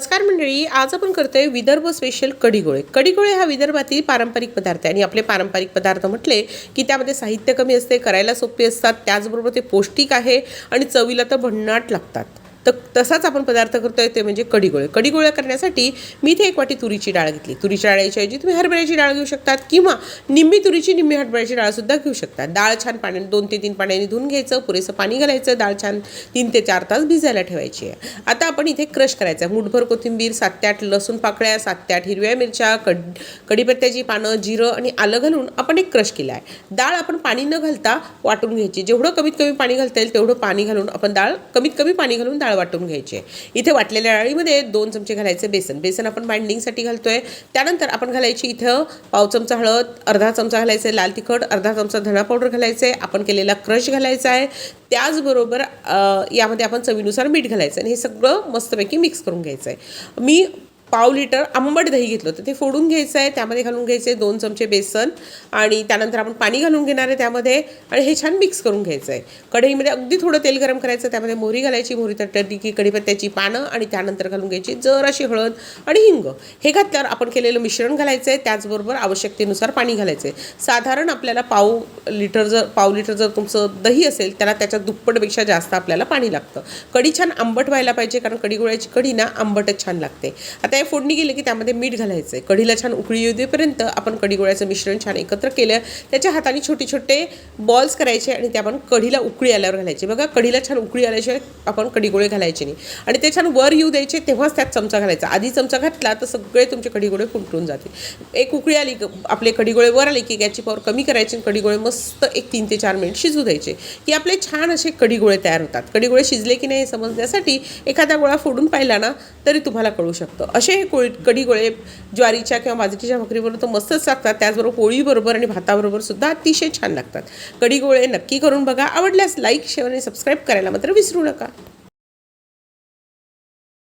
नमस्कार मंडळी आज आपण करतोय विदर्भ स्पेशल कढीगोळे. कढीगोळे हा विदर्भातील पारंपरिक पदार्थ आहे आणि आपले पारंपरिक पदार्थ म्हटले की त्यामध्ये साहित्य कमी असते करायला सोपे असतात त्याचबरोबर ते पौष्टिक आहे आणि चवीला तर भन्नाट लागतात. तर तसाच आपण पदार्थ करतोय ते म्हणजे कढीगोळे. कढीगोळे करण्यासाठी मी इथे एक वाटी तुरीची डाळ घेतली. तुरीच्या डाळीच्या ऐवजी तुम्ही हरभऱ्याची डाळ घेऊ शकतात किंवा निम्मी तुरीची निम्मी हरभऱ्याची डाळसुद्धा घेऊ शकता. डाळ छान पाण्याने दोन ते तीन पाण्याने धुवून घ्यायचं पुरेसं पाणी घालायचं डाळ छान तीन ते चार तास भिजायला ठेवायची आहे. आता आपण इथे क्रश करायचं आहे. मुठभर कोथिंबीर सात ते आठ लसूण पाकळ्या सात ते आठ हिरव्या मिरच्या कड कढीपत्त्याची पानं जिरं आणि आलं घालून आपण एक क्रश केला आहे. डाळ आपण पाणी न घालता वाटून घ्यायची. जेवढं कमीत कमी पाणी घालता येईल तेवढं पाणी घालून आपण डाळ कमीत कमी पाणी घालून डाळ वाटून घ्यायची आहे. इथे वाटलेल्या डाळीमध्ये दोन चमचे घालायचे बेसन. बेसन आपण बाइंडिंगसाठी घालतोय. त्यानंतर आपण घालायची इथं पाव चमचा हळद अर्धा चमचा घालायचा लाल तिखट अर्धा चमचा धणा पावडर घालायचं आहे. आपण केलेला क्रश घालायचा आहे. त्याचबरोबर यामध्ये आपण चवीनुसार मीठ घालायचं आणि हे सगळं मस्तपैकी मिक्स करून घ्यायचं आहे. मी पाव लिटर आंबट दही घेतलं होतं. ते फोडून घ्यायचं आहे त्यामध्ये घालून घ्यायचे दोन चमचे बेसन आणि त्यानंतर आपण पाणी घालून घेणार आहे त्यामध्ये आणि हे छान मिक्स करून घ्यायचं आहे. कढईमध्ये अगदी थोडं तेल गरम करायचं त्यामध्ये मोहरी घालायची मोहरी तटली की कढीपत्त्याची पानं आणि त्यानंतर घालून घ्यायची जराशी हळद आणि हिंग. हे घातल्यावर आपण केलेलं मिश्रण घालायचं आहे त्याचबरोबर आवश्यकतेनुसार पाणी घालायचं आहे साधारण आपल्याला पाव लिटर जर पाव लिटर जर तुमचं दही असेल त्याला त्याच्या दुप्पटपेक्षा जास्त आपल्याला पाणी लागतं. कढी छान आंबट व्हायला पाहिजे कारण कढी गोळ्याची कढी ना आंबटच छान लागते. आता हे फोडणी गेली की त्यामध्ये मीठ घालायचं आहे कढीला छान उकळी येऊ देपर्यंत आपण कढीगोळ्याचं मिश्रण छान एकत्र केलं. त्याच्या हाताने छोटे छोटे बॉल्स करायचे आणि ते आपण कढीला उकळी आल्यावर घालायचे. बघा कढीला छान उकळी आल्याशिवाय आपण कढीगोळे घालायचे नाही. आणि ते छान वर येऊ द्यायचे तेव्हाच त्यात चमचा घालायचा. आधी चमचा घातला तर सगळे तुमचे कढीगोळे फुलटून जातील. एक उकळी आली की आपले कढीगोळे वर आले की गॅसची पावर कमी करायची आणि कढीगोळे मस्त एक तीन ते चार मिनिट शिजू द्यायचे. की आपले छान असे कढीगोळे तयार होतात. कढीगोळे शिजले की नाही हे समजण्यासाठी एखादा गोळा फोडून पाहिला ना तरी तुम्हाला कळू शकतं. असे हे कोळी कढीगोळे ज्वारीच्या किंवा बाजरीच्या भाकरीबरोबर तर मस्तच लागतात. त्याचबरोबर पोळीबरोबर आणि भाताबरोबर सुद्धा अतिशय छान लागतात. कढीगोळे नक्की करून बघा. आवडल्यास लाईक शेअर आणि सबस्क्राईब करायला मात्र विसरू नका.